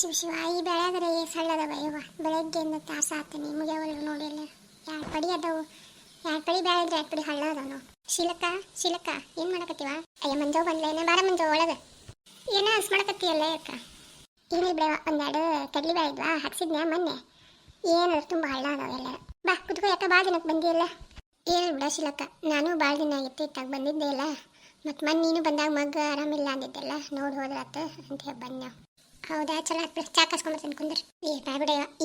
ಶಿವ ಶಿವ ಈ ಬೆಳೆಗರೆ ಸಳ್ಳದವ ಯವ್ವ ಬೆಳಗ್ಗೆಯಿಂದ ತಾಸ ನೋಡಿ ನೋಡಿಲ್ಲ ಎರಡು ಪಡಿ ಅದಾವು. ಎರಡು ಪಡಿ ಬೆಳೆದ್ರೆ ಎರಡು ಪಡಿ ಹಳ್ಳ ಅದಾವ ಶಿಲಕ ಶಿಲಕ, ಏನು ಮಾಡಕತ್ತೀವ? ಅಯ್ಯ, ಮಂಜೋ ಬಂದ್ಲೇನೆ ಬಾರ ಮಂಜೋ, ಒಳಗೆ. ಏನೋ ಹಸ್ ಮಾಡಕತ್ತೀಯಲ್ಲ ಅಕ್ಕ? ಏನಿಲ್ಲ ಬಿಡವ ಒಂದೆರಡು ಕಡ್ಲಿ ಬೇಳೆ ಇದ್ವಾ, ಹಾಕ್ಸಿದ್ನ್ಯಾ ಮೊನ್ನೆ. ಏನಾದ್ರು ತುಂಬ ಹಳ್ಳ ಅದಾವ ಬಾ, ಕುತ್ಕೋ ಯಾಕ ಭಾಳ ದಿನಕ್ಕೆ ಬಂದಿಯಲ್ಲ? ಏನು ಬಿಡ ಶಿಲಕ, ನಾನು ಭಾಳ ದಿನ ಆಗಿತ್ತು, ಇತ್ತಾಗ ಬಂದಿದ್ದೆ ಇಲ್ಲ ಮತ್ತು ಮೊನ್ನೆ ನೀನು ಬಂದಾಗ ಮಗ ಆರಾಮಿಲ್ಲ ಅಂದಿದ್ದೆಲ್ಲ, ನೋಡಿ ಹೋದ್ರಾತ ಅಂತ ಹೇಳಿ ಬಂದ್ ನಾವು ಹೌದಾ? ಚಲೋ ಆಯ್ತು ಬಿಡು. ಚಾ ಕಸ್ಕೊಂಬರ್ತೀನಿ ಕುಂದ್ರ. ಏ, ಬ್ಯಾ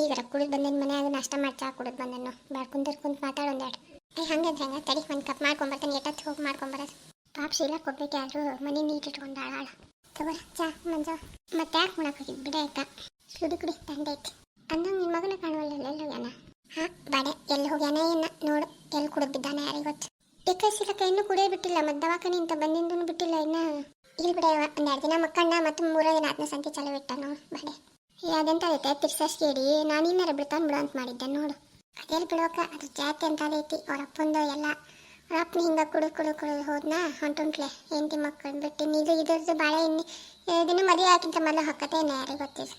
ಈಗರ ಈಗ ಕುಡಿದು ಬಂದಿನ ಮನ್ಯಾಗ ನಾಷ್ಟ ಮಾಡಿ, ಚಾ ಕುಡಿದು ಬಂದೆನು. ಬ್ಯಾಡ ಕುಂದರ್ ಕುಂತ ಮಾತಾಡ ಒಂದೆರಡು. ಏ ಹಂಗಂದ್ರೆ ಹಂಗ? ತಡಿ, ಒಂದು ಕಪ್ ಮಾಡ್ಕೊಂಬರ್ತೀನಿ. ಎಟ್ಟತ್ತು ಹೋಗಿ ಮಾಡ್ಕೊಂಬರೋದು. ಪಾಪ ಶೀಲ ಕೊಡ್ಬೇಕು ಯಾರು ಮನೆ ನೀಟ್ ಇಟ್ಕೊಂಡಾಳ ಆಳ ತಗೋರ, ಚಾ, ಮಂಜ. ಮತ್ತೆ ಯಾಕೆ ಮಾಡಕ್ಕೆ ಹೋಗಿದ್? ಬಿಡ ಆಯ್ತಾ ಕುಡಿ ಕುಡಿ, ತಂದೆ ಐತಿ. ಅಂದಂಗೆ ನಿನ್ನ ಮಗನ ಕಾಣುವಲ್ಲ ಎಲ್ಲಿ ಹೋಗ್ಯಾನ? ಹಾ, ಬಾಡೆ ಎಲ್ಲಿ ಹೋಗ್ಯಾನ ಏನ ನೋಡು. ಎಲ್ಲಿ ಕುಡಿದ್ಬಿದ್ದಾನೆ ಯಾರಿಗೆ ಗೊತ್ತು? ಸಿಲಕ ಇನ್ನೂ ಕುಡಿಯೇ ಬಿಟ್ಟಿಲ್ಲ. ಮತ್ತು ದವಾಖಾನೆ ಇಂತ ಬಂದಿಂದೂ ಬಿಟ್ಟಿಲ್ಲ ಇನ್ನ. ಇಲ್ಲಿ ಬಿಡ ಒಂದೆರಡು ದಿನ ಮಕ್ಕಣ್ಣ ಮತ್ತು ಮೂರೇ ದಿನ ಆತ್ಮ ಸಂತಿ ಚಲೋ ಬಿಟ್ಟ ನೋಡು ಬಾಡೆ ಅದೆಂತ ಐತೆ ನಾನು ಇನ್ನರ ಬಿಡ್ತಾನೆ ಬಿಡು ಅಂತ ಮಾಡಿದ್ದೆ, ನೋಡು. ಅದೇಲಿ ಬಿಡೋಕ ಅದು ಜಾತಿ ಅಂತ ಐತಿ ಅವ್ರ ಎಲ್ಲ. ಅವ್ರ ಅಪ್ಪನ ಹಿಂಗೆ ಕುಡು ಕುಡು ಕುಡಿದು ಹೋದ್ನಾ? ಹೊಂಟುಂಟ್ಲೆ. ಹೆಂಡತಿ ಮಕ್ಕಳು ಬಿಟ್ಟು ಇದು ಇದ್ರದ್ದು ಬಾಳೆ ಇನ್ನು ಇದನ್ನು ಮದುವೆ ಹಾಕಿಂತ ಮೊದಲು ಹೊಕ್ಕತೇನೆ ಯಾರಿಗೆ ಗೊತ್ತಿಲ್ಲ.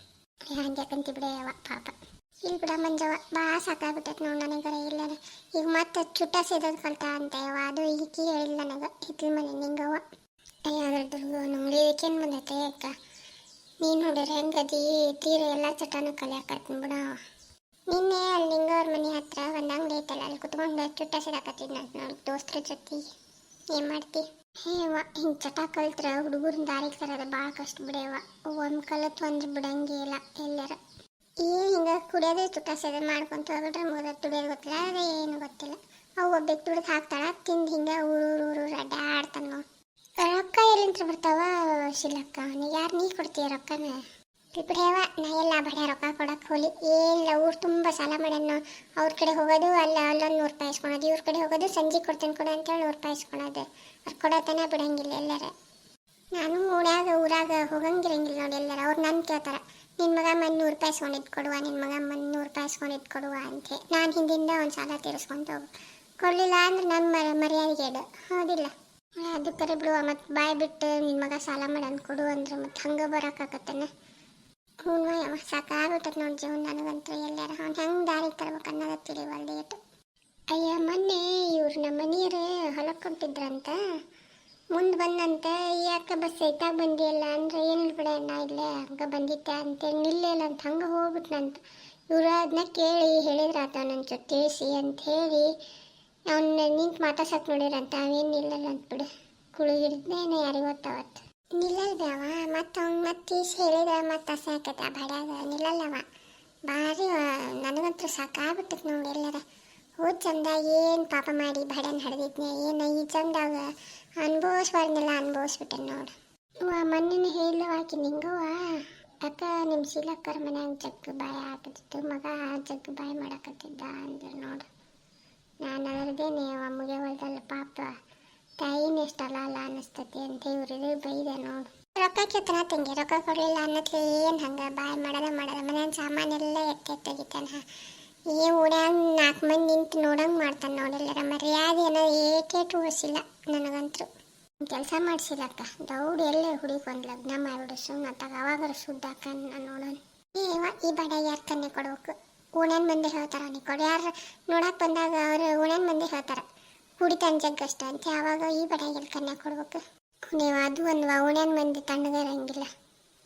ಹಂಗೆ ಬಿಡ ಯವ್ವ, ಪಾಪ. ಇಲ್ಲಿ ಬಿಡ ಮಂಜವ್ವ. ಭಾಳ ಸಾಕಾಗ್ಬಿಟ್ಟೈತೆ ನೋಡಿ ನನಗರ ಇಲ್ಲರ ಈಗ ಮತ್ತೆ ಚುಟ್ಟ ಸೇದೋದು ಕಲ್ತ ಅಂತ ಯವ್ವ. ಅದು ಈಕಿ ಹೇಳಿಲ್ಲ ನನಗೆ. ಹಿತ್ಲ ಮನೆ ನಿಂಗವ್ವ. ಅಯ್ಯ ಅದ್ರದ್ದು ನಂಗೆ ಇದಕ್ಕೇನು ಬಂದೈತೆ ಅಕ್ಕ ನೀನು ನೋಡಿದ್ರೆ ಹೆಂಗದಿ, ತೀರ ಎಲ್ಲ ಚಟನೂ ಕಲಿಯಾಕತ್ತೀನಿ ಬಿಡ. ನಿನ್ನೆ ಅಲ್ಲಿ ನಿಂಗವ್ರ ಮನೆ ಹತ್ರ ಒಂದು ಅಂಗಡಿ ಐತಲ್ಲ, ಅಲ್ಲಿ ಕುತ್ಕೊಂಡು ಚುಟ್ಟ ಸೇದಾಕತ್ತಿದ್ನ ನೋಡಿ ದೋಸ್ತರ ಜೊತೆ. ಏನು ಮಾಡ್ತಿ? ಹೇವ ಹಿಂಗೆ ಚಟ ಕಲ್ತ್ರ ಹುಡುಗರನ್ನ ದಾರಿಗೆ ತರೋದು ಭಾಳ ಕಷ್ಟ ಬಿಡೇವ ಒಂದು ಕಲತ್ತು ಅಂದ್ರೆ ಬಿಡಂಗೇ ಇಲ್ಲ ಎಲ್ಲರ. ಈ ಹಿಂಗೆ ಕುಡಿಯೋದೇ ಚುಟ್ಟ ಸೇದ ಮಾಡ್ಕೊಂತ ಹೋಗ್ಬಿಟ್ರೆ ಮುಗಿದ ತುಡಿಯೋದು ಗೊತ್ತಿಲ್ಲ, ಅದೇ ಏನು ಗೊತ್ತಿಲ್ಲ. ಅವು ಒಬ್ಬಕ್ಕೆ ತುಡಿದು ಹಾಕ್ತಾಳ, ತಿಂದು ಹಿಂಗೆ ಊರು ಊರು ಅಡ್ಡಾಡ್ತಾನ ನಾವು ರೊಕ್ಕ ಎಲ್ಲಿಂದ ಬರ್ತಾವ? ಶಿಲಕ್ಕ. ನೀ ಯಾರು, ನೀ ಕೊಡ್ತೀಯ ರೊಕ್ಕನ? ಬಿಡ್ಯವ ನಾ ಎಲ್ಲ ಬಡ ರೊಕ್ಕ ಕೊಡಕ್ಕೆ ಹೋಲಿ. ಏನಿಲ್ಲ ಊರು ತುಂಬ ಸಾಲ ಮಾಡೋಣ ಅವ್ರ ಕಡೆ ಹೋಗೋದು, ಅಲ್ಲ ಅಲ್ಲೊಂದು ನೂರು ರೂಪಾಯಿ ಇಸ್ಕೊಳೋದು. ಇವ್ರ ಕಡೆ ಹೋಗೋದು ಸಂಜೆ ಕೊಡ್ತೇನೆ ಕೊಡು ಅಂತೇಳಿ ನೂರು ರೂಪಾಯಿ ಇಸ್ಕೊಳೋದು. ಅವ್ರು ಕೊಡೋತನ ಬಿಡಂಗಿಲ್ಲ ಎಲ್ಲರ. ನಾನು ಊರಾಗ ಊರಾಗ ಹೋಗಂಗಿರಂಗಿಲ್ಲ ನೋಡಿ ಎಲ್ಲರ. ಅವ್ರು ನನ್ನ ಕೇಳ್ತಾರ ನಿನ್ನ ಮಗ ಮನ್ ನೂರು ರೂಪಾಯಿ ಇಸ್ಕೊಂಡಿದ್ದು ಕೊಡುವ ನಿನ್ನ ಮಗ ಮನ್ ನೂರು ರೂಪಾಯಿ ಇಸ್ಕೊಂಡಿದ್ದು ಕೊಡುವ ಅಂತ. ನಾನು ಹಿಂದಿಂದ ಒಂದು ಸಾಲ ತೀರಿಸ್ಕೊಂತ ಹೋಗು. ಕೊಡಲಿಲ್ಲ ಅಂದ್ರೆ ನನ್ನ ಮರ್ಯಾದೆ ಮರ್ಯಾದೆಗೆ ಇಡು ಹೌದಿಲ್ಲ. ಅದು ಕರೆ ಬಿಡುವ. ಮತ್ತು ಬಾಯ್ ಬಿಟ್ಟು ನಿನ್ನ ಮಗ ಸಾಲ ಮಾಡಿ ಕೊಡು ಅಂದ್ರೆ. ಮತ್ತೆ ಹಂಗೆ ಬರೋಕ್ಕಾಗತ್ತನ ಹ್ಞೂ ಯಾವ ಸಾಕಾಗ್ಬಿಟ್ಟದ ನೋಡಿ ಜೀವನ ನನಗಂತೂ ಎಲ್ಲಾರ ಅವ್ನು ಹೆಂಗೆ ದಾರಿ ತರ್ಬೇಕು ಅನ್ನೋದು ತಿಳಿವಲ್ದೆ ಇಟ್ಟು. ಅಯ್ಯ, ಮೊನ್ನೆ ಇವ್ರು ನಮ್ಮ ಮನೆಯವ್ರು ಹೊಲಕ್ಕೆ ಕೊಟ್ಟಿದ್ರಂತ ಮುಂದೆ ಬಂದಂತೆ, ಯಾಕೆ ಬಸ್ ಐತಾಗ ಬಂದಿಯಲ್ಲ? ಅಂದ್ರೆ ಏನು ಬಿಡ ಅಣ್ಣ, ಇಲ್ಲೇ ಹಂಗೆ ಬಂದಿತ್ತೆ ಅಂತೇಳಿ ನಿಲ್ಲಿಲ್ಲ ಅಂತ ಹಂಗೆ ಹೋಗ್ಬಿಟ್ನಂತ. ಇವರು ಅದನ್ನ ಕೇಳಿ ಹೇಳಿದ್ರಾತ ನನ್ನ ಜೊತೆ, ತಿಳಿಸಿ ಅಂತ ಹೇಳಿ ಅವನ್ನ ನಿಂತು ಮಾತಾಡ್ಸಕ್ ನೋಡಿರಂತ, ಅವೇನು ನಿಲ್ಲಲ್ಲ ಅಂತ ಬಿಡು ಕುಳಿಗಿಡ್ದೇನೆ ಯಾರಿಗೆ ಗೊತ್ತಾವತ್ತು ನಿಲ್ಲಲ್ದವ ಮತ್ತು ಅವ್ನು ಮತ್ತೆ ಈಸ್ ಹೇಳಿದ ಮತ್ತೆ ಆಸೆ ಹಾಕೈತೆ ಬಡ್ಯಾಗ ನಿಲ್ಲಲ್ಲವ ಭಾರಿ ನನಗಂತೂ ಸಾಕಾಗ್ಬಿಟ್ಟೈತೆ ನೋಡಿ ಎಲ್ಲರ. ಹೋದ್ ಚಂದ ಏನು ಪಾಪ ಮಾಡಿ ಬಡನ್ ಹಡ್ದಿದ್ನೆ, ಏನು ಈ ಚಂದಾಗ ಅನ್ಭವಿಸ್ಬಾರ್ದೆಲ್ಲ ಅನ್ಭವಿಸ್ಬಿಟ್ಟೆ ನೋಡು. ವಾ ಮೊನ್ನೆ ಹೇಳು ಆಕಿ ನಿಂಗವ್ವ. ಅಕ್ಕ ನಿಮ್ಮ ಶೀಲಕ್ಕರ ಮನ್ಯಾಗ ಜಗ್ಗು ಬಾಯಿ ಹಾಕತ್ತಿತ್ತು ಮಗ ಜಗ್ಗು ಬಾಯಿ ಮಾಡಕತ್ತಿದ್ದ ಅಂದ್ರೆ ನೋಡು. ನಾನು ಅದರದೇನೆ ಅಮ್ಮಗೆ ಹೊಲ್ದಲ್ಲ ಪಾಪ ತಾಯಿನ ಎಷ್ಟಲ್ಲ ಅಲ್ಲ ಅನ್ನಿಸ್ತತಿ ಅಂತ ಇವ್ರಿಗೆ ಬೈದೆ ನೋಡು. ರೊಕ್ಕ ಕೆತ್ತನ ತಂಗಿ, ರೊಕ್ಕ ಕೊಡಲಿಲ್ಲ ಅನ್ನತ್ಲೆ ಏನು ಹಂಗೆ ಬಾಯ್ ಮಾಡದ ಮಾಡದ? ಮನೆಯ ಸಾಮಾನೆಲ್ಲ ಎತ್ತೆ ತೆಗಿತಾನ ಏ ಓಡ್ಯಾಗ ನಾಲ್ಕು ಮಂದಿ ನಿಂತು ನೋಡಂಗೆ ಮಾಡ್ತಾನೆ ನೋಡಿಲ್ಲರ ಮರ್ಯಾದೆ ಏನೋ ಏಕೆ ಉಳಿಸಿಲ್ಲ ನನಗಂತೂ ಕೆಲಸ ಮಾಡಿಸಿಲ್ಲಕ್ಕ ದೌಡ್ ಎಲ್ಲೇ ಹುಡುಗಿ ಒಂದು ಲಗ್ನ ಮಾಡಿಬಿಡು ಸುಮ್ಮನೆ ತಗ ಅವಾಗಾರ ಶುದ್ಧ ಅಕ್ಕ ನೋಡೋಣ. ಈ ಬಡ ಯಾರು ಕನ್ನೆ ಕೊಡ್ಬೇಕು? ಓಣ್ಯಾನ ಮಂದಿ ಹೇಳ್ತಾರ ನೀ ಕೊಡು. ಯಾರು ನೋಡಕ್ಕೆ ಬಂದಾಗ ಅವರು ಓಣ್ಯಾನ ಮಂದಿ ಹೇಳ್ತಾರ, ಕುಡಿತಾನ ಜಗ್ಗಷ್ಟ ಅಂತ ಯಾವಾಗ ಈ ಬಡ ಎಲ್ಲಿ ಕನ್ಯಾ ಕೊಡ್ಬೇಕು? ನೀವು ಅದು ಒಂದು ಓಣ್ಯಾನ ಮಂದಿ ತಣ್ಣಗಿರಂಗಿಲ್ಲ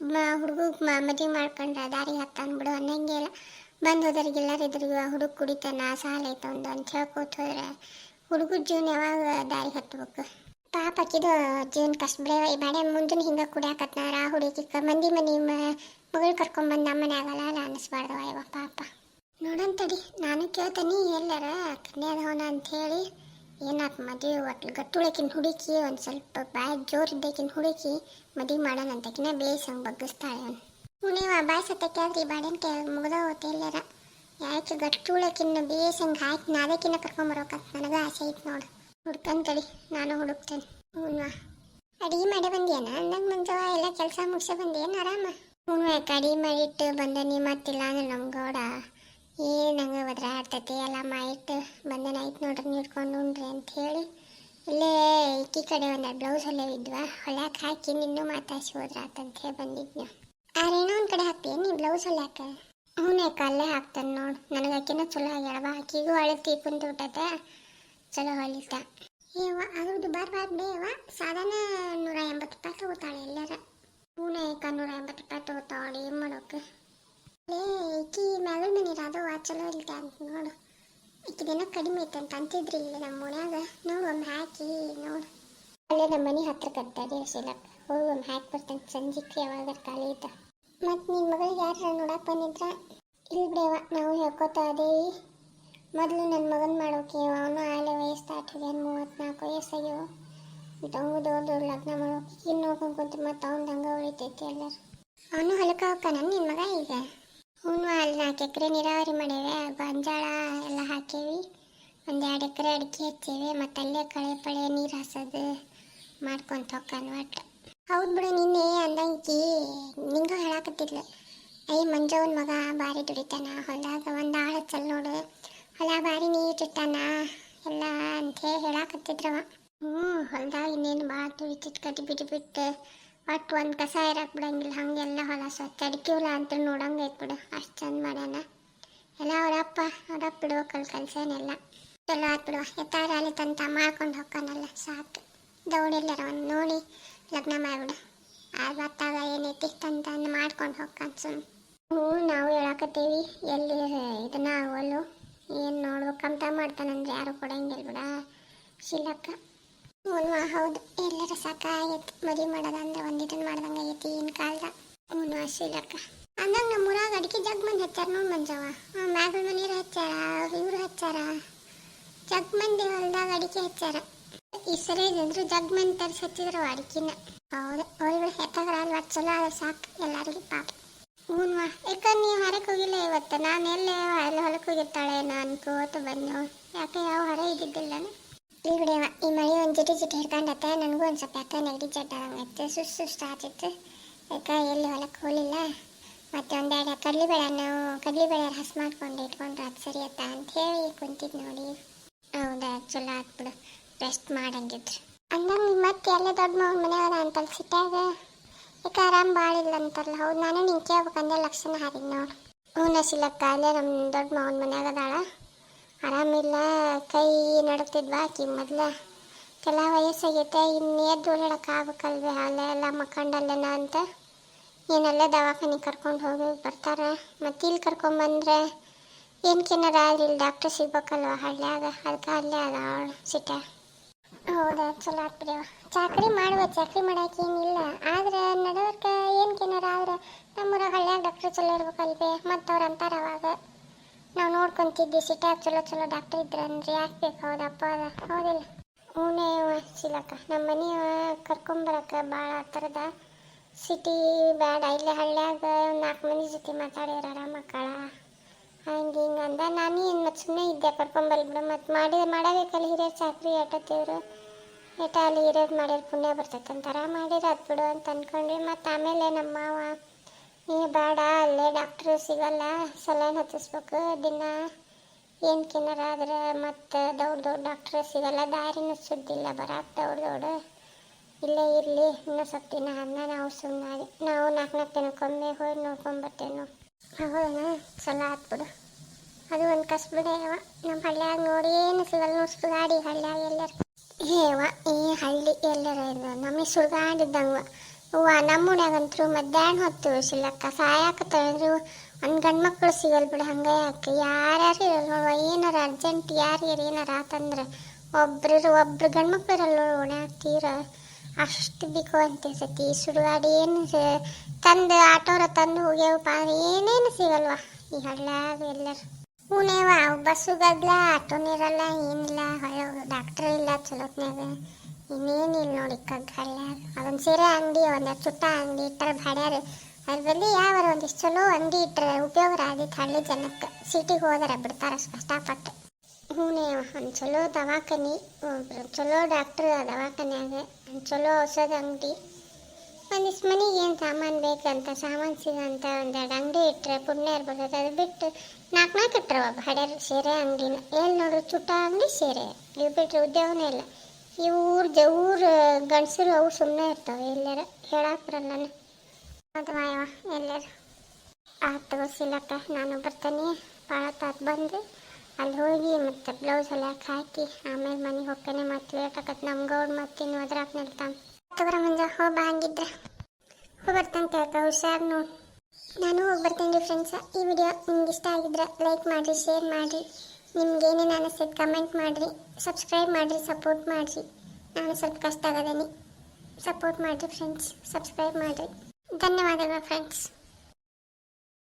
ಮಾ ಹುಡುಗ ಮದುವೆ ಮಾಡ್ಕೊಂಡ್ರೆ ದಾರಿ ಹತ್ತಾನ ಬಿಡು ಅನ್ನಂಗೆ ಇಲ್ಲ. ಬಂದು ಹೋದವ್ರಿಗೆಲ್ಲರೂ ಇದ್ರಿಗೂ ಹುಡುಗ ಕುಡಿತಾನ ಸಾಲ ಐತೆ ಒಂದು ಅಂತ ಹೇಳ್ಕೊತ ಹೋದ್ರೆ ಹುಡುಗರ ಜೀವನ ಯಾವಾಗ ದಾರಿ ಹತ್ಬೇಕು? ಪಾಪ ಕಿದು ಜೀವನ ಕಷ್ಟ ಬಿಡ ಈ ಬಾಡೆ ಮುಂದಿನ ಹಿಂಗೆ ಕುಡಿಯಾಕತ್ನಾರ ಹುಡುಗಿ ಮಂದಿ ಮನೆ ಮಗಳು ಕರ್ಕೊಂಡ್ಬಂದು ನಮ್ಮನೆ ಆಗಲ್ಲ ಅಲ್ಲ ಅನ್ನಿಸ್ಬಾರ್ದು ಪಾಪ. ನೋಡಂತಡಿ, ನಾನು ಕೇಳ್ತೀನಿ ಎಲ್ಲರ ಕನ್ಯಾದವನ ಅಂತ ಹೇಳಿ ಏನಾತ್ ಮದುವೆ ಒಟ್ಟು ಗಟ್ಟುಳಕಿನ ಹುಡುಕಿ, ಒಂದು ಸ್ವಲ್ಪ ಬಾಯ್ ಜೋರಿದ್ದಕಿನ ಹುಡುಕಿ ಮದುವೆ ಮಾಡೋಣಂತಕಿನ ಬೇಸ್ ಹಂಗೆ ಬಗ್ಗಿಸ್ತಾಳೆ ಅವನು. ಹುಣಿವ, ಬಾಯ್ ಸತ್ತಕ್ಕೆ ಆದ್ರೆ ಈ ಬಾಡಿನ ಕೈ ಮುಗ್ದ ಎಲ್ಲರ. ಯಾಕೆ ಗಟ್ಟುಳಕಿನ ಬೇಸ್ ಹಾಕಿ ನಾದಕಿನ್ನ ಕರ್ಕೊಂಬರೋಕಂತ ನನಗೆ ಆಸೆ ಐತೆ ನೋಡು. ಹುಡ್ಕಂತಡಿ, ನಾನು ಹುಡುಕ್ತೇನೆ. ಹ್ಞೂ ಅಡಿಗೆ ಮಾಡಿ ಬಂದಿಯನ? ಅಂದಂಗೆ ಮಂಜವ ಎಲ್ಲ ಕೆಲಸ ಮುಗಿಸಿ ಬಂದೇನು ಆರಾಮ? ಹ್ಞೂ ಅಡಿಗೆ ಮಾಡಿಟ್ಟು ಬಂದನಿ ಮತ್ತಿಲ್ಲ ಅಂದ್ರೆ ನಮ್ಮ ಏನಂಗೆ ಒದ್ರಾಡ್ತೈತಿ ಎಲ್ಲ ಮೈಟ್ ಬಂದನ ಆಯ್ತು ನೋಡ್ರಿ ನೀಡ್ಕೊಂಡು ಉಣ್ರಿ ಅಂತ ಹೇಳಿ. ಇಲ್ಲೇ ಇಕ್ಕಿ ಕಡೆ ಒಂದು ಬ್ಲೌಸ್ ಅಲ್ಲೇ ಇದ್ವ, ಹೊಲ್ಯಾಕೆ ಹಾಕಿ ನಿನ್ನೂ ಮಾತಾಡ್ಸಿ ಹೋದ್ರಾತಂತ ಹೇಳಿ ಬಂದಿದ್ನ. ಆ ರೇಣು ಒಂದು ಕಡೆ ಹಾಕ್ತೀಯ ನೀ ಬ್ಲೌಸ್ ಹಾಕ? ಹ್ಞೂ ಅಲ್ಲೇ ಹಾಕ್ತಾನೆ ನೋಡು, ನನಗೆ ಆಕಿನ ಚಲೋ ಆಗ್ಯಾಳವ ಆಕಿಗೂ ಅಳತಿ ಕುಂತು ಬಿಟ್ಟೈತೆ. ಚಲೋ ಹೊಲಿತ ಏವ ಅದು ದುಬಾರ್ ಬಾರ್ ಬೇವ ಸಾಧಾರಣ ನೂರ ಎಂಬತ್ತು ರೂಪಾಯಿ ತಗೋತಾಳೆ ಎಲ್ಲರ. ಹ್ಞೂ ನೂರ ಎಂಬತ್ತು ರೂಪಾಯಿ ತಗೋತಾಳೆ, ಏನು ಮಾಡೋಕೆ? ಈಕಿ ಮ್ಯಾಗಳ ಮನೆ ಅದು ಚಲೋ ಇಲ್ತ ಅಂತ ನೋಡು. ಈಕಿದೇನೋ ಕಡಿಮೆ ಅಂತ ಅಂತಿದ್ರಿ ಇಲ್ಲಿ ನಮ್ಮ ಮನ್ಯಾಗ. ನೋಡು, ಒಮ್ಮೆ ಹಾಕಿ ನೋಡು. ಅಲ್ಲೇ ನಮ್ಮ ಮನೆ ಹತ್ರ ಕಟ್ಟಾರಿ ಶಿಲಕ್ ಹೋಗಿ, ಒಮ್ಮೆ ಹಾಕಿ ಬರ್ತಂತ ಸಂಜಿಕ್ಕೆ ಯಾವಾಗ ಖಾಲಿ ಐತ. ಮತ್ತು ನಿನ್ನ ಮಗಳಿಗೆ ಯಾರು ನೋಡಕ್ಕೆ ಬಂದಿದ್ರ ಇಲ್ಲಿ ಬಿಡೇವ ನಾವು ಹೇಳ್ಕೊತಾ ಇದ್ದೀವಿ. ಮೊದಲು ನನ್ನ ಮಗನ ಮಾಡೋಕೆ ಅವನು ಆಲೆ ವಯಸ್ಸು ದಾಟಿಗೆ ಮೂವತ್ತ್ನಾಲ್ಕು ವಯಸ್ಸಾಗ್ಯವ ಮತ್ತು ಅವು ದೊಡ್ಡ ದೊಡ್ಡ ಲಗ್ನ ಮಾಡೋಕೆ. ಇನ್ನು ನೋಡ್ಕೊಂಡು ಕುಂತು ಮತ್ತು ಅವ್ನು ಹಂಗೆ ಉಳಿತೈತಿ ಎಲ್ಲರೂ. ಅವನು ಹೊಲಕ್ಕೆ ಹೋಗ್ತಾನ ನಿನ್ನ ಮಗ ಈಗ? ಹ್ಞೂ, ಅಲ್ಲಿ ನಾಲ್ಕು ಎಕರೆ ನೀರಾವರಿ ಮಾಡೇವೆ. ಗೊಂಜಾಳ ಎಲ್ಲ ಹಾಕೇವಿ. ಒಂದು ಎರಡು ಎಕರೆ ಅಡಿಕೆ ಹಚ್ಚೇವಿ. ಮತ್ತು ಅಲ್ಲೇ ಕಳೆ ಪಳೆ ನೀರು ಹಾಸೋದು ಮಾಡ್ಕೊಂತ ಹೊಕ್ಕಾನ ಹೌದು ಬಿಡು, ನಿನ್ನೆ ಅಂದಂಕಿ ನಿಂಗೂ ಹೇಳಾಕತ್ತಿದ್ಲು. ಅಯ್ಯ ಮಂಜವನ ಮಗ ಭಾರಿ ದುಡಿತಾನ. ಹೊಲದಾಗ ಒಂದು ಆಳು ಚಲ್ ನೋಡು. ಹೊಲ ಭಾರಿ ನೀರು ಇಟ್ಟಾನ. ಎಲ್ಲ ಅಂತೇಳಿ ಹೇಳಾಕತ್ತಿದ್ರವ. ಹ್ಞೂ, ಹೊಲದಾಗ ಇನ್ನೇನು ಭಾಳ ದುಡಿತಿಟ್ಟು ಕಟ್ಟಿ ಬಿಟ್ಟು ಬಿಟ್ಟು ಒಟ್ಟು ಒಂದು ಕಸ ಇರಕ್ಕೆ ಬಿಡಂಗಿಲ್ಲ, ಹಾಗೆಲ್ಲ ಹೊಲ ಸ್ವಚ್ಛ. ಅಡಿಕೆ ಹೊಲ ಅಂತ ನೋಡಂಗೆ ಐತೆ ಬಿಡು, ಅಷ್ಟು ಚಂದ ಮಾಡ್ಯಾನ. ಎಲ್ಲ ಅವರಪ್ಪ ಅವರಪ್ಪ ಬಿಡ್ಬೇಕಲ್ಲ ಕಲ್ಸೇನೆಲ್ಲ ಚಲೋ ಆತ್ ಬಿಡುವ ಎತ್ತಾರ ಅಲ್ಲಿ ತಂತ ಮಾಡ್ಕೊಂಡು ಹೋಗ್ಕನಲ್ಲ ಸಾಕು. ದೌಡಿಲ್ಲರ ಒಂದು ನೋಡಿ ಲಗ್ನ ಮಾಡ್ಬಿಡು. ಆ ಬತ್ತಾಗ ಏನೈತಿ ತಂತ ಮಾಡ್ಕೊಂಡು ಹೋಗ್ಕನ್ ಸುಮ್ಮನೆ ಹ್ಞೂ ನಾವು ಹೇಳಕತ್ತೀವಿ, ಎಲ್ಲಿ ಇದನ್ನ ಅವಲು ಏನು ನೋಡ್ಬೇಕಂತ ಮಾಡ್ತಾನಂದ್ರೆ ಯಾರು ಕೊಡಂಗಿಲ್ಲ ಬಿಡ. ಶಿಲಕ್ಕ. ಹ್ಞೂ ಹೌದು. ಎಲ್ಲರ ಸಾಕಾಗೈತಿ. ಮದುವೆ ಮಾಡೋದಂದ್ರೆ ಒಂದು ಇದನ್ನ ಮಾಡ್ದಂಗೆ ಆಗೈತಿ ಈಗಿನ ಕಾಲದ. ಹ್ಞೂ ಶೀಲಕ್ಕ ಅಂದಂಗೆ ನಮ್ಮ ಊರಾಗ ಅಡಿಕೆ ಜಗ್ ಮಂದಿ ಹಚ್ಚಾರ ನೋಡಿ ಮಂಜವ ಮ್ಯಾಗಳ ಮನೀರು ಹಚ್ಚಾರ, ಇವ್ರು ಹಚ್ಚಾರ. ಜಗ್ ಮಂದಿ ಹೊಲ್ದಾಗ ಅಡಿಕೆ ಹಚ್ಚಾರ. ಈ ಸರಿ ಇದ್ರು ಜಗ್ ಮಂದಿ ತರಿಸಿ ಹಚ್ಚಿದ್ರು ಅಡಿಕೆನ ಹೌದು ಅವ್ರಿಗೆ ಅಲ್ವಾ? ಚಲೋ ಆದ್ರೆ ಸಾಕು ಎಲ್ಲರಿಗೂ ಪಾಪ. ಹ್ಞೂ ಯಾಕೆ ನೀವು ಹೊರಗೆ ಹೋಗಿಲ್ಲ ಇವತ್ತು? ನಾನು ಎಲ್ಲೇ ಹೊಲಕ್ಕೆ ಹೋಗಿರ್ತಾಳೆ? ನಾನು ಅನ್ಕೋತ ಬಂದು ಯಾಕೆ ಯಾವ ಹೊರ ಇದ್ದಿದ್ದಿಲ್ಲನ ಬಿಡವ ಈ ಮಳೆ ಒಂದು ಜಿಟಿ ಜಿಟಿ ಹಿಡ್ಕೊಂಡತ್ತೆ, ನನಗೂ ಒಂದು ಸ್ವಲ್ಪ ಯಾಕೆ ನೆಗಡಿ ಜಡ್ಡ ಆದಂಗೈತೆ ಸುಸ್ತು ಸುಸ್ತು ಆತಿತ್ತು ಯಾಕೆ ಎಲ್ಲಿ ಹೊಲಕ್ಕೆ ಹೋಗಲಿಲ್ಲ. ಮತ್ತೆ ಒಂದೆರಡು ಕಡ್ಲಿಬೇಳೆ ನಾವು ಕಡ್ಲಿಬೇಳೆ ಹಸ್ ಮಾಡ್ಕೊಂಡು ಇಟ್ಕೊಂಡ್ರೆ ಅದು ಸರಿ ಅತ್ತ ಅಂತ ಹೇಳಿ ಕುಂತಿದ್ದು ನೋಡಿ. ಹೌದಾ ಚಲೋ ಆಗ್ಬಿಡು ರೆಸ್ಟ್ ಮಾಡಂಗಿದ್ರು. ಅಂದಂಗೆ ಮತ್ತೆ ಎಲ್ಲ ದೊಡ್ಡ ಮಗನ ಮನ್ಯಾಗ ಅಂತಲ್ಲ ಸಿಟ್ಟಾಗ ಯಾಕೆ ಆರಾಮ್ ಭಾಳ ಇಲ್ಲ ಅಂತಾರಲ್ಲ. ಹೌದು, ನಾನು ನಿಂಗೆ ಕೇಳ್ಬೇಕಂದ್ರೆ ಲಕ್ಷಣ ಹಾರಿದ್ ನೋಡು. ಹ್ಞೂ ನಸಿಲಕ್ಕ ಅಲ್ಲೇ ನಮ್ಮ ದೊಡ್ಡ ಮಾವನ ಮನ್ಯಾಗ ಅದಾಳ. ಆರಾಮಿಲ್ಲ, ಕೈ ನಡುತ್ತಿದ್ವಾ ಆಕಿ ಮೊದ್ಲ. ಕೆಲ ವಯಸ್ಸಾಗೈತೆ, ಇನ್ನು ಎದ್ದು ಓಡಾಡಕ್ಕೆ ಆಗ್ಬೇಕಲ್ವೇ ಅಲ್ಲೇ ಎಲ್ಲ ಮಕ್ಕಂಡಲ್ಲೇನ ಅಂತ. ಏನಲ್ಲೇ ದವಾಖಾನೆ ಕರ್ಕೊಂಡು ಹೋಗಿ ಬರ್ತಾರೆ. ಮತ್ತು ಇಲ್ಲಿ ಕರ್ಕೊಂಬಂದ್ರೆ ಏನಕ್ಕೇನಾರ ಇಲ್ಲಿ ಡಾಕ್ಟರ್ ಸಿಗ್ಬೇಕಲ್ವ ಹಳ್ಳ್ಯಾಗ. ಅದಕ್ಕೆ ಅಲ್ಲೇ ಅದ ಅವಳು ಸಿಟ ಹೌದಾ, ಚಲೋ ಆಗ್ಬಿಡ್ಯವ ಚಾಕ್ರಿ ಮಾಡುವ, ಚಾಕ್ರಿ ಮಾಡಕ್ಕೆ ಏನಿಲ್ಲ ಆದ್ರೆ ನಡವರ್ಕ ಏನಕ್ಕೇನಾರ ಆದ್ರೆ ನಮ್ಮೂರಾಗ ಹಳ್ಳ್ಯಾಗ ಡಾಕ್ಟ್ರ್ ಚಲೋ ಇರ್ಬೇಕಲ್ವೇ ಮತ್ತು ಅವ್ರು ಅಂತಾರೆ ಅವಾಗ. ನಾವು ನೋಡ್ಕೊಂತಿದ್ವಿ ಸಿಟ್ಯಾಗ ಚಲೋ ಚಲೋ ಡಾಕ್ಟರ್ ಇದ್ರಂದ್ರೆ ಯಾಕೆ ಬೇಕು? ಹೌದಪ್ಪ, ಅದ. ಹೌದಿಲ್ಲ. ಹೂನೇ ಸಿಲಕ್ಕ ನಮ್ಮ ಮನೆ ಕರ್ಕೊಂಬರಕ್ಕೆ ಭಾಳ ಥರದ ಸಿಟಿ ಬೇಡ ಇಲ್ಲಿ ಹಳ್ಳ್ಯಾಗ ನಾಲ್ಕು ಮಂದಿ ಜೊತೆ ಮಾತಾಡಿರ ಮಕ್ಕಳ ಹಂಗೆ ಹಿಂಗೆ ಅಂದ. ನಾನು ಏನು ಮತ್ತು ಸುಮ್ಮನೆ ಇದ್ದೆ ಕರ್ಕೊಂಬಲ್ಲಿ ಬಿಡು. ಮತ್ತು ಮಾಡಿ ಮಾಡಬೇಕಲ್ಲ ಹಿರಿಯರ್ ಚಾಕ್ರಿ ಎಟ್ಟತ್ತೇವ್ರು ಎಟ ಅಲ್ಲಿ ಹಿರಿಯರು ಮಾಡಿರ ಪುಣ್ಯ ಬರ್ತೈತೆ ಅಂತಾರ ಮಾಡಿರ ಅದು ಬಿಡು ಅಂತ ಅಂದ್ಕೊಂಡ್ವಿ ಮತ್ತು ಆಮೇಲೆ ನಮ್ಮ ಮಾವ ಏ ಬೇಡ, ಅಲ್ಲೇ ಡಾಕ್ಟ್ರು ಸಿಗಲ್ಲ ಸಲೈನ್ ಹತ್ತಿಸ್ಬೇಕು, ದಿನ ಏನು ಕಿನ್ನರ ಆದ್ರೆ ಮತ್ತು ದೊಡ್ಡ ದೊಡ್ಡ ಡಾಕ್ಟ್ರ್ ಸಿಗಲ್ಲ, ದಾರಿನೂ ಸುದ್ದಿಲ್ಲ ಬರಾಕ್ ದೊಡ್ಡ ದೊಡ್ಡ ಇಲ್ಲೇ ಇರಲಿ, ಇನ್ನೂ ಸ್ವಲ್ಪ ದಿನ ಅನ್ನ ನಾವು ಸುಮ್ಮನೆ ನಾವು ನಾಲ್ಕು ನಾಲ್ಕು ದಿನಕ್ಕೊಮ್ಮೆ ಹೋಗಿ ನೋಡ್ಕೊಂಬರ್ತೇವೆ ಹೌದಣ್ಣ ಹೌದಾ ಚಲೋ ಆತ್ಬಿಡು ಅದು ಒಂದು ಕಸ್ಬಿಡೇವ ನಮ್ಮ ಹಳ್ಳ್ಯಾಗ ನೋಡಿ ಏನು ಸಿಗಲ್ಲ ನೋಡಿ ಸುಗಾಡಿ ಹಳ್ಳ್ಯಾಗ ಎಲ್ಲರ. ಏವ ಈ ಹಳ್ಳಿ ಎಲ್ಲರ ನಮಗೆ ಸುಗಾಡಿದ್ದಂಗ ಹೂವ ನಮ್ಮ ಮಧ್ಯಾಹ್ನ ಹೊತ್ತು ಸಿಲ್ಲಕ್ಕ ಸಾಯಾಕತ್ತಂದ್ರು ಒಂದು ಗಂಡು ಮಕ್ಕಳು ಸಿಗಲ್ ಬಿಡು ಹಂಗೆ ಯಾಕೆ ಯಾರ್ಯಾರು ಇರಲ್ಲ ನೋಡುವ, ಏನಾರ ಅರ್ಜೆಂಟ್ ಯಾರ್ಯಾರು ಏನಾರ ಆತಂದ್ರೆ ಒಬ್ರು ಒಬ್ರು ಗಂಡು ಮಕ್ಳು ಇರಲ್ಲ ನೋಡು ಓಣ್ಯಾಗ ಅಷ್ಟು ಬೇಕು ಅಂತ ಸತಿ. ಸುಡುಗಾಡಿ ಏನು ತಂದು ಆಟೋರ ತಂದು ಹೋಗ್ಯಾವಪ್ಪ ಅಂದ್ರೆ ಏನೇನು ಸಿಗಲ್ವ? ಈ ಹಳ್ಳ್ಯಾಗ ಎಲ್ಲರ. ಹೂನೇವ ಬಸ್ಸು ಗದ್ಲ ಆಟೋನಿರಲ್ಲ, ಏನಿಲ್ಲ ಡಾಕ್ಟರ್ ಇಲ್ಲ, ಚಲೋತ್ನ್ಯಾಗ. ಇನ್ನೇನಿಲ್ಲ ನೋಡಿ ಕಗ್ಗಲ್ಲ ಅದೊಂದು ಸೀರೆ ಅಂಗಡಿ, ಒಂದು ಚುಟ್ಟ ಅಂಗಡಿ ಇಟ್ಟರೆ ಭಾಡ್ಯಾರ. ಅದ್ರ ಬಲ್ಲಿ ಯಾವ ಒಂದಿಷ್ಟು ಚಲೋ ಅಂಗಡಿ ಇಟ್ಟರೆ ಉಪಯೋಗ ಆದಿತ್ತು ಹಳ್ಳಿ ಜನಕ್ಕೆ. ಸಿಟಿಗೆ ಹೋದರೆ ಬಿಡ್ತಾರೆ ಕಷ್ಟಪಟ್ಟು. ಹೂನೇ ಒಂದು ಚಲೋ ದವಾಖಾನೆ ಚಲೋ ಡಾಕ್ಟ್ರ್ ದವಾಖಾನ್ಯಾಗ, ಒಂದು ಚಲೋ ಔಷಧ ಅಂಗಡಿ. ಒಂದಿಷ್ಟು ಮನೆಗೆ ಏನು ಸಾಮಾನು ಬೇಕಂತ, ಸಾಮಾನು ಸಿಗಂತ ಒಂದೆರಡು ಅಂಗಡಿ ಇಟ್ಟರೆ ಪುಣ್ಯ ಇರ್ಬೋದು ಅದು ಬಿಟ್ಟು ನಾಲ್ಕು ನಾಲ್ಕು ಇಟ್ಟರೆ ಒಬ್ಬ ಸೀರೆ ಅಂಗಡಿನ. ಏನು ನೋಡ್ರಿ ಚುಟ್ಟ ಅಂಗಡಿ ಸೀರೆ. ಇದು ಬಿಟ್ಟರೆ ಉದ್ಯೋಗನೇ ಇಲ್ಲ. ಈ ಜವ್ರ ಗಂಡಸರು ಅವು ಸುಮ್ಮನೆ ಇರ್ತಾವೆ. ಎಲ್ಲರ ಹೇಳಕ್ಕೆ ಬರಲ್ಲ ಅಥವಾ ಎಲ್ಲರ. ಆತು ಸಿಲಕ್ಕ ನಾನು ಬರ್ತೇನೆ. ಭಾಳ ತಾತ್ ಬಂದು ಅಲ್ಲಿ ಹೋಗಿ ಮತ್ತೆ ಬ್ಲೌಸ್ ಎಲ್ಲ ಹಾಕಿ ಆಮೇಲೆ ಮನೆಗೆ ಹೋಗ್ತಾನೆ ಮತ್ತೆ ಲೇಟ್ ಆಕತ್ ನಮ್ಗೆ ಅವ್ರು ಮತ್ತೆ ಇನ್ನು ಅದ್ರಾಗ ನಿಲ್ತಾನೆ. ತಗೋರ ಹೋಗ ಹೋ ಬಾ ಹಂಗಿದ್ರೆ ಹೋಗಿ ಬರ್ತಾನೆ ಕೇಳ್ತಾ ಹುಷಾರು ನೋಡಿ. ನಾನು ಹೋಗಿ ಬರ್ತೇನೆ ರೀ ಫ್ರೆಂಡ್ಸ ಈ ವಿಡಿಯೋ ನಿಮ್ಗೆ ಇಷ್ಟ ಆಗಿದ್ರೆ ಲೈಕ್ ಮಾಡಿರಿ ಶೇರ್ ಮಾಡಿರಿ. ನಿಮ್ಗೆ ಏನೇನು ಅನಿಸ್ತೈತೆ ಕಮೆಂಟ್ ಮಾಡಿರಿ ಸಬ್ಸ್ಕ್ರೈಬ್ ಮಾಡಿರಿ ಸಪೋರ್ಟ್ ಮಾಡಿರಿ. ನಾನು ಸ್ವಲ್ಪ ಕಷ್ಟ ಆಗದೇನಿ. ಸಪೋರ್ಟ್ ಮಾಡಿರಿ ಫ್ರೆಂಡ್ಸ್ ಸಬ್ಸ್ಕ್ರೈಬ್ ಮಾಡಿರಿ. ಧನ್ಯವಾದಗಳು ಫ್ರೆಂಡ್ಸ್